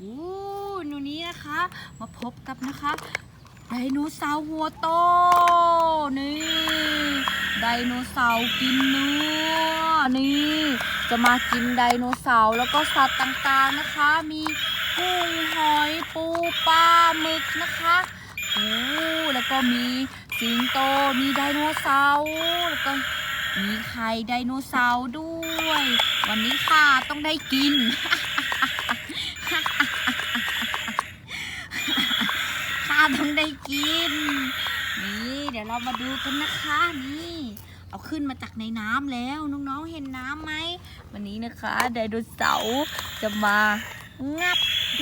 โอ้หนูนี้นะคะ มาพบกับนะคะไดโนเสาร์หัวโตนี่ไดโนเสาร์กินเนื้อนี่ จะมากินไดโนเสาร์แล้วก็สัตว์ต่างๆนะคะ มีกุ้งหอยปูปลาหมึกนะคะโอ้แล้วก็มีสิงโตมีไดโนเสาร์แล้วก็มีไข่ไดโนเสาร์ด้วย วันนี้ค่ะต้องได้กิน ข้า ต้องได้กิน นี่เดี๋ยวเรามาดูกันนะคะนี่ เอาขึ้นมาจากในน้ำแล้วน้องๆเห็นน้ำไหมวันนี้นะคะไดโนเสาร์จะมางับ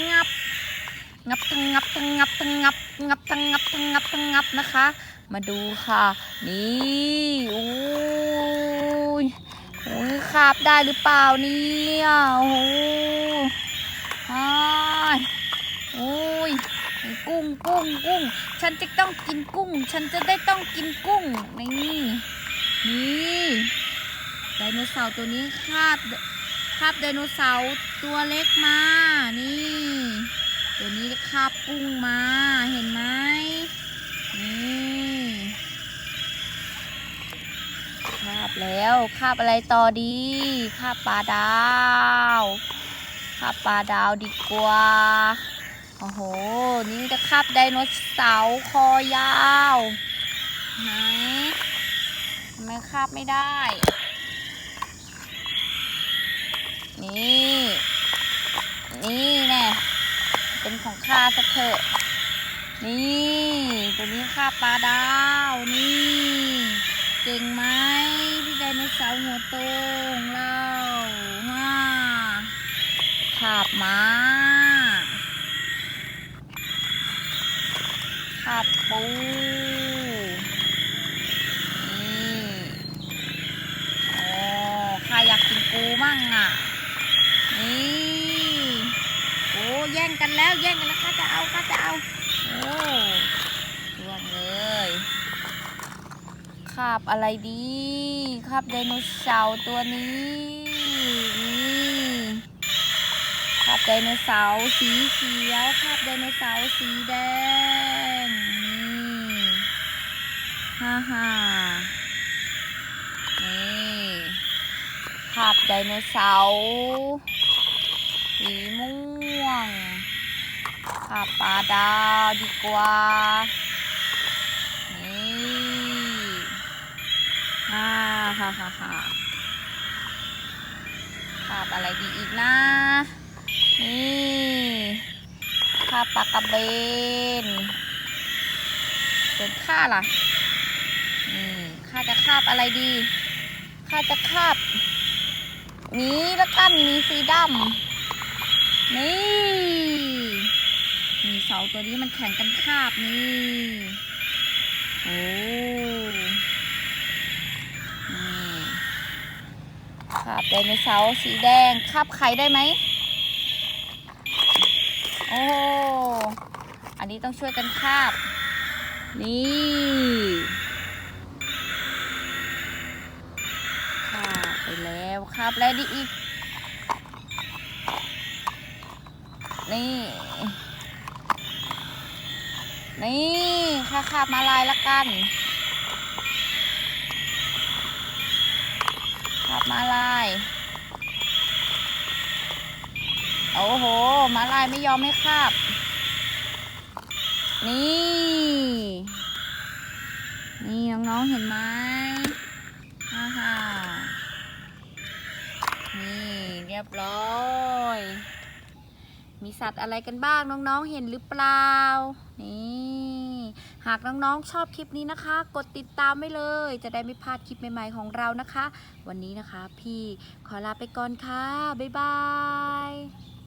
งับงับทั้งงับทั้งงับทั้งงับงับทั้งงับทั้งงับทั้งงับนะคะ มาดูค่ะ นี่โอ้ยโอ้ยคาบได้หรือเปล่าเนี่ยโอ้โหอ้ายโอ้ย กุ้งกุ้งกุ้ง ฉันจะต้องกินกุ้ง ฉันจะได้ต้องกินกุ้งนี่นี่ไดโนเสาร์ตัวนี้คาบคาบไดโนเสาร์ตัวเล็กมา นี่ ตัวนี้คาบกุ้งมา เห็นไหมนี่คาบแล้วคาบอะไรต่อดีคาบปลาดาวคาบปลาดาวดีกว่า โอ้โห นี่จะคาบไดโนเสาร์คอยาวไหนทำไมคาบไม่ได้ นี่ นี่แน่เป็นของข้าสักเถอะ นี่ตัวนี้คาบปลาดาว นี่ เก่งไหมพี่ไดโนเสาร์หัวโตของเราฮ่าคาบมา ขาบปูนี่โอ้ข้าอยากกินปูมั่งอะ นี่โอ้แย่งกันแล้วแย่งกันแล้วข้าจะเอาข้าจะเอาโอ้ร่วเลยคาบอะไรดีคาบไดโนเสาร์ตัวนี้คาบไดโนเสาร์สีเขียวคาบไดโนเสาร์สีแดง นี่ฮ่าฮ่านี่คาบไดโนเสาร์สีม่วงคาบปลาดาวดีกว่า นี่ฮ่าฮ่าฮ่าฮ่าคาบอะไรดีอีกนะ นี่คาปลากระเบนส่วนข้าล่ะนี่ข้าจะคาบอะไรดีข้าจะคาบหมีแล้วกันมีสีดำนี่มีเสาตัวนี้มันแข่งกันคาบนี่โอ้คาบไดโนเสาร์สีแดงคาบไข่ได้ไหม โอ้อันนี้ต้องช่วยกันคาบ นี่คาบไปแล้วคาบแล้วดีอีก นี่ นี่ค่าคาบมาลายละกันคาบมาลาย โอ้โห มาลายไม่ยอมให้คาบ นี่ นี่น้องๆเห็นไหมฮ่าฮ่านี่เรียบร้อย มีสัตว์อะไรกันบ้างน้องๆเห็นหรือเปล่า นี่หากน้องๆชอบคลิปนี้นะคะ กดติดตามไว้เลย จะได้ไม่พลาดคลิปใหม่ๆของเรานะคะ วันนี้นะคะ พี่ขอลาไปก่อนค่ะ บ๊ายบาย